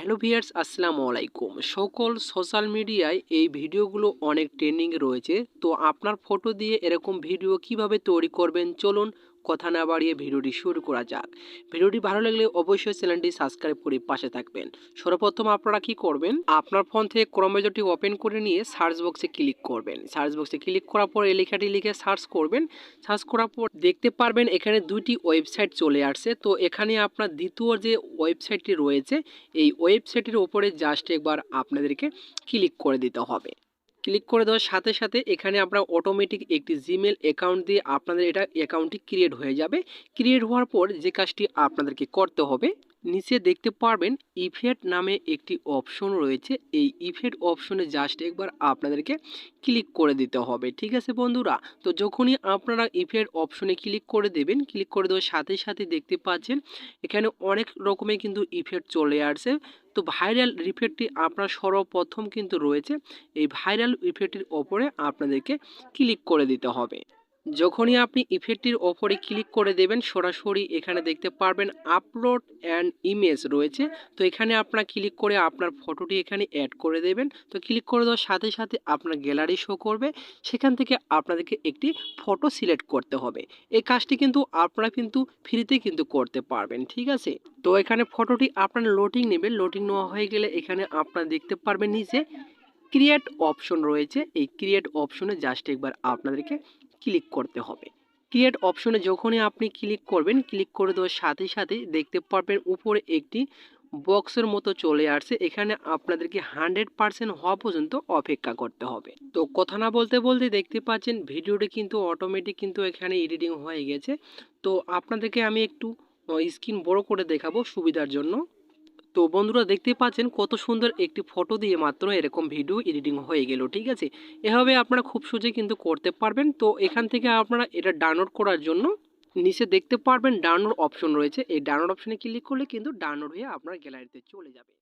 Hello viewers, আসসালামু আলাইকুম। সকল সোশ্যাল মিডিয়ায় এই ভিডিওগুলো অনেক ট্রেন্ডিং রয়েছে। তো আপনার ফটো দিয়ে এরকম ভিডিও কীভাবে তৈরি করবেন? চলুন কথা না বাড়িয়ে ভিডিওটি শুরু করা যাক। ভিডিওটি ভালো লাগলে অবশ্যই চ্যানেলটি সাবস্ক্রাইব করে পাশে থাকবেন। সর্বপ্রথম আপনারা কি করবেন? আপনার ফোন থেকে ক্রোমেজটি ওপেন করে নিয়ে সার্চ বক্সে ক্লিক করবেন। সার্চ বক্সে ক্লিক করার পর এই লেখাটি লিখে সার্চ করবেন। সার্চ করার পর দেখতে পারবেন এখানে দুইটি ওয়েবসাইট চলে আসছে। তো এখানে আপনার দ্বিতীয় যে ওয়েবসাইটটি রয়েছে, এই ওয়েবসাইটের ওপরে জাস্ট একবার আপনাদেরকে ক্লিক করে দিতে হবে। ক্লিক করে দেওয়ার সাথে সাথে এখানে আপনার অটোমেটিক একটি জিমেল অ্যাকাউন্ট দিয়ে আপনাদের এটা অ্যাকাউন্টটি ক্রিয়েট হয়ে যাবে। ক্রিয়েট হওয়ার পর যে কাজটি আপনাদেরকে করতে হবে নিচে দেখতে পারবেন ইফেক্ট নামে একটি অপশন রয়েছে। এই ইফেক্ট অপশনে জাস্ট একবার আপনাদেরকে ক্লিক করে দিতে হবে, ঠিক আছে বন্ধুরা? তো যখনই আপনারা ইফেক্ট অপশনে ক্লিক করে দেবেন, ক্লিক করে দেওয়ার সাথে সাথে দেখতে পাচ্ছেন এখানে অনেক রকমের কিন্তু ইফেক্ট চলে আসছে। তো ভাইরাল ইফেক্টটি আপনার সর্বপ্রথম কিন্তু রয়েছে, এই ভাইরাল ইফেক্টটির ওপরে আপনাদেরকে ক্লিক করে দিতে হবে। যখনই আপনি ইফেক্টটির ওপরে ক্লিক করে দেবেন, সরাসরি এখানে দেখতে পারবেন আপলোড অ্যান্ড ইমেজ রয়েছে। তো এখানে আপনার ক্লিক করে আপনার ফটোটি এখানে অ্যাড করে দেবেন। তো ক্লিক করে দেওয়ার সাথে সাথে আপনার গ্যালারি শো করবে। সেখান থেকে আপনাদেরকে একটি ফটো সিলেক্ট করতে হবে। এই কাজটি কিন্তু আপনারা কিন্তু ফ্রিতে কিন্তু করতে পারবেন, ঠিক আছে? তো এখানে ফটোটি আপনার লোডিং নেবেন লোডিং নেওয়া হয়ে গেলে এখানে আপনারা দেখতে পারবেন নিচে ক্রিয়েট অপশন রয়েছে। এই ক্রিয়েট অপশনে জাস্ট একবার আপনাদেরকে ক্লিক করতে হবে। ক্রিয়েট অপশনে যখনই আপনি ক্লিক করবেন ক্লিক করে দেওয়ার সাথে সাথে দেখতে পারবেন উপরে একটি বক্সের মতো চলে আসছে। এখানে আপনাদেরকে হান্ড্রেড পার্সেন্ট হওয়া পর্যন্ত অপেক্ষা করতে হবে। তো কথা না বলতে বলতে দেখতে পাচ্ছেন ভিডিওটি কিন্তু অটোমেটিক কিন্তু এখানে এডিটিং হয়ে গেছে। তো আপনাদেরকে আমি একটু স্ক্রিন বড় করে দেখাবো সুবিধার জন্য। তো বন্ধুরা দেখতে পাচ্ছেন কত সুন্দর একটি ফটো দিয়ে মাত্র এরকম ভিডিও এডিটিং হয়ে গেল, ঠিক আছে? এভাবে আপনারা খুব সহজে কিন্তু করতে পারবেন। তো এখান থেকে আপনারা এটা ডাউনলোড করার জন্য নিচে দেখতে পারবেন ডাউনলোড অপশন রয়েছে। এই ডাউনলোড অপশনে ক্লিক করলে কিন্তু ডাউনলোড হয়ে আপনার গ্যালারিতে চলে যাবে।